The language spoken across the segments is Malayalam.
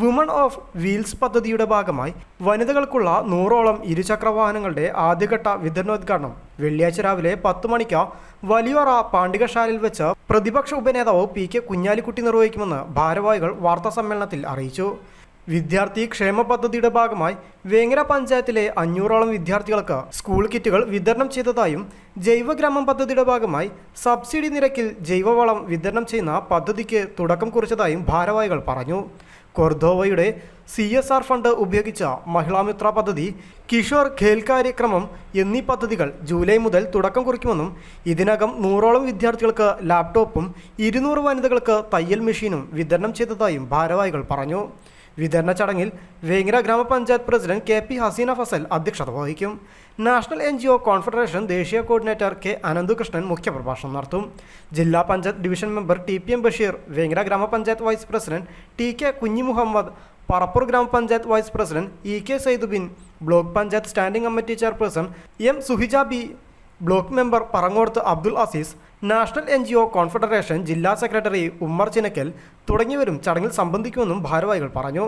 വുമൺ ഓഫ് വീൽസ് പദ്ധതിയുടെ ഭാഗമായി വനിതകൾക്കുള്ള നൂറോളം ഇരുചക്ര വാഹനങ്ങളുടെ ആദ്യഘട്ട വിതരണോദ്ഘാടനം വെള്ളിയാഴ്ച രാവിലെ പത്ത് മണിക്ക് വലിയറ പാണ്ഡികശാലയിൽ വെച്ച് പ്രതിപക്ഷ ഉപനേതാവ് പി കെ കുഞ്ഞാലിക്കുട്ടി നിർവഹിക്കുമെന്ന് ഭാരവാഹികൾ വാർത്താസമ്മേളനത്തിൽ അറിയിച്ചു. വിദ്യാർത്ഥി ക്ഷേമ പദ്ധതിയുടെ ഭാഗമായി വേങ്ങര പഞ്ചായത്തിലെ അഞ്ഞൂറോളം വിദ്യാർത്ഥികൾക്ക് സ്കൂൾ കിറ്റുകൾ വിതരണം ചെയ്തതായും ജൈവഗ്രാമം പദ്ധതിയുടെ ഭാഗമായി സബ്സിഡി നിരക്കിൽ ജൈവവളം വിതരണം ചെയ്യുന്ന പദ്ധതിക്ക് തുടക്കം കുറിച്ചതായും ഭാരവാഹികൾ പറഞ്ഞു. കൊർദോവയുടെ സി എസ് ആർ ഫണ്ട് ഉപയോഗിച്ച മഹിളാമിത്ര പദ്ധതി കിഷോർ ഖേൽ കാര്യക്രമം എന്നീ പദ്ധതികൾ ജൂലൈ മുതൽ തുടക്കം കുറിക്കുമെന്നും ഇതിനകം നൂറോളം വിദ്യാർത്ഥികൾക്ക് ലാപ്ടോപ്പും ഇരുന്നൂറ് വനിതകൾക്ക് തയ്യൽ മെഷീനും വിതരണം ചെയ്തതായും ഭാരവാഹികൾ പറഞ്ഞു. വിതരണ ചടങ്ങിൽ വേങ്ങര ഗ്രാമപഞ്ചായത്ത് president K P Haseena Fazal അധ്യക്ഷത വഹിക്കും. National N G O confederation ദേശീയ കോർഡിനേറ്റർ കെ അനന്തുകൃഷ്ണൻ മുഖ്യപ്രഭാഷണം നടത്തും. ജില്ലാ panchayat division member T P M Basheer Vengara ഗ്രാമപഞ്ചായത്ത് vice president T K Kunhi Muhammad Parappur ഗ്രാമപഞ്ചായത്ത് vice president E K Saidubin block panchayat standing committee chairperson M Suhija B block member Parangorth Abdul Azeez national N G O confederation ജില്ലാ സെക്രട്ടറി ഉമ്മർ ചിനക്കൽ തുടങ്ങിയവരും ചടങ്ങിൽ സംബന്ധിക്കുമെന്നും ഭാരവാഹികൾ പറഞ്ഞു.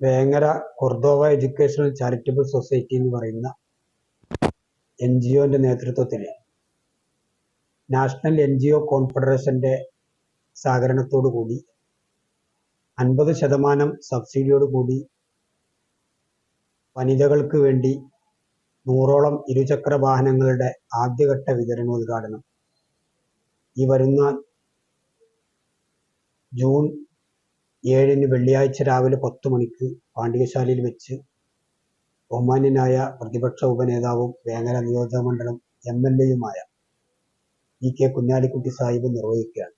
Vengara Cordova educational charitable society എന്ന് പറയുന്ന എൻ ജി ഒന്റെ നേതൃത്വത്തിൽ നാഷണൽ എൻ ജി ഒ കോൺഫെഡറേഷന്റെ സഹകരണത്തോടു കൂടി അൻപത് ശതമാനം സബ്സിഡിയോട് കൂടി വനിതകൾക്ക് വേണ്ടി നൂറോളം ഇരുചക്ര വാഹനങ്ങളുടെ ആദ്യഘട്ട വിതരണോദ്ഘാടനം ഈ വരുന്ന ജൂൺ ഏഴിന് വെള്ളിയാഴ്ച രാവിലെ പത്ത് മണിക്ക് പാണ്ഡികശാലയിൽ വെച്ച് ബഹുമാന്യനായ പ്രതിപക്ഷ ഉപനേതാവും വേങ്ങര നിയോജക മണ്ഡലം എം എൽ എയുമായ ഇ കെ കുഞ്ഞാലിക്കുട്ടി സാഹിബ് നിർവഹിക്കുകയാണ്.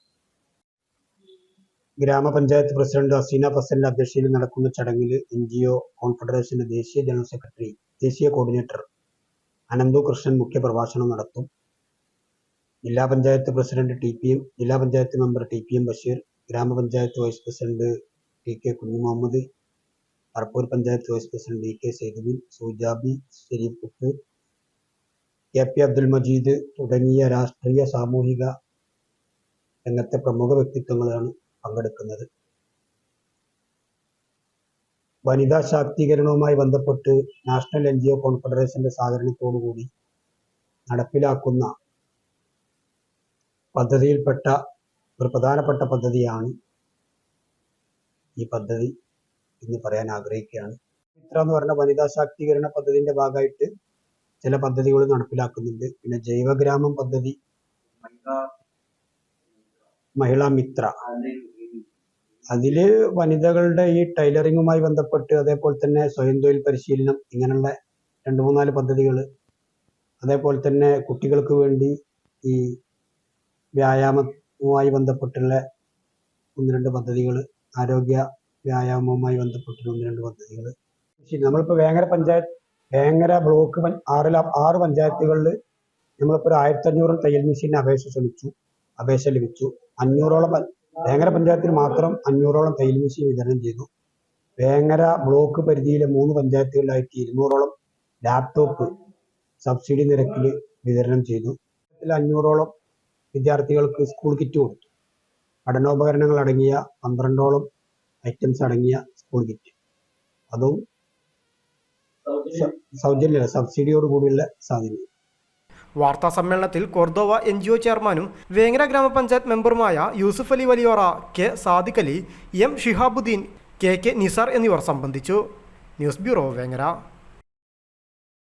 ഗ്രാമപഞ്ചായത്ത് പ്രസിഡന്റ് അസീന ഫസലിന്റെ അധ്യക്ഷതയിൽ നടക്കുന്ന ചടങ്ങിൽ എൻ ജി ഒ കോൺഫെഡറേഷന്റെ ദേശീയ ജനറൽ സെക്രട്ടറി ദേശീയ കോർഡിനേറ്റർ അനന്തു കൃഷ്ണൻ മുഖ്യ പ്രഭാഷണം നടത്തും. ജില്ലാ panchayat president T P M ജില്ലാ panchayat member T P M Basheer ഗ്രാമപഞ്ചായത്ത് vice president T K Kunhu Muhammad Parappur panchayat vice president E K Saidudheen Sujabi Shareef cook K P Abdul Majeed തുടങ്ങിയ രാഷ്ട്രീയ സാമൂഹിക രംഗത്തെ പ്രമുഖ വ്യക്തിത്വങ്ങളാണ് പങ്കെടുക്കുന്നത്. വനിതാ ശാക്തീകരണവുമായി ബന്ധപ്പെട്ട് നാഷണൽ എൻ ജി ഒ കോൺഫെഡറേഷന്റെ സഹകരണത്തോടുകൂടി നടപ്പിലാക്കുന്ന പദ്ധതിയിൽപ്പെട്ട ഒരു പ്രധാനപ്പെട്ട പദ്ധതിയാണ് ഈ പദ്ധതി എന്ന് പറയാൻ ആഗ്രഹിക്കുകയാണ്. മിത്ര എന്ന് പറഞ്ഞ വനിതാ ശാക്തീകരണ പദ്ധതിന്റെ ഭാഗമായിട്ട് ചില പദ്ധതികൾ നടപ്പിലാക്കുന്നുണ്ട്. പിന്നെ ജൈവഗ്രാമം പദ്ധതി മഹിളാ മിത്ര. അതിൽ വനിതകളുടെ ഈ ടൈലറിങ്ങുമായി ബന്ധപ്പെട്ട് അതേപോലെ തന്നെ സ്വയം തൊഴിൽ പരിശീലനം ഇങ്ങനെയുള്ള രണ്ട് മൂന്നാൽ പദ്ധതികൾ അതേപോലെ തന്നെ കുട്ടികൾക്ക് വേണ്ടി ഈ വ്യായാമവുമായി ബന്ധപ്പെട്ടുള്ള ഒന്ന് രണ്ട് പദ്ധതികൾ ആരോഗ്യ വ്യായാമവുമായി ബന്ധപ്പെട്ടുള്ള ഒന്ന് രണ്ട് പദ്ധതികൾ ശരി നമ്മളിപ്പോൾ വേങ്ങര പഞ്ചായത്ത് വേങ്ങര ബ്ലോക്ക് ആറിൽ ആറ് പഞ്ചായത്തുകളിൽ നമ്മളിപ്പോൾ ഒരു ആയിരത്തി അഞ്ഞൂറ് തയ്യൽ മെഷീൻ അപേക്ഷ ശ്രമിച്ചു അപേക്ഷ ലഭിച്ചു. അഞ്ഞൂറോളം വേങ്ങര പഞ്ചായത്തിൽ മാത്രം അഞ്ഞൂറോളം തയ്യൽ മെഷീൻ വിതരണം ചെയ്തു. വേങ്ങര ബ്ലോക്ക് പരിധിയിലെ മൂന്ന് പഞ്ചായത്തുകളിലായിട്ട് ഇരുന്നൂറോളം ലാപ്ടോപ്പ് സബ്സിഡി നിരക്കിൽ വിതരണം ചെയ്തു. അഞ്ഞൂറോളം വിദ്യാർത്ഥികൾക്ക് സ്കൂൾ കിറ്റ് കൊടുത്തു. പഠനോപകരണങ്ങൾ അടങ്ങിയ പന്ത്രണ്ടോളം ഐറ്റംസ് അടങ്ങിയ സ്കൂൾ കിറ്റ് അതും സൗജന്യ സബ്സിഡിയോട് കൂടിയുള്ള സാധ്യത വാർത്താ സമ്മേളനത്തിൽ കൊർദോവ എൻ ജി ഒ ചെയർമാനും വേങ്ങര ഗ്രാമപഞ്ചായത്ത് മെമ്പറുമായ Yusuf Ali Valiyora K Sadiq Ali M Shihabuddin K K Nisar എന്നിവർ സംബന്ധിച്ചു. News bureau Vengara.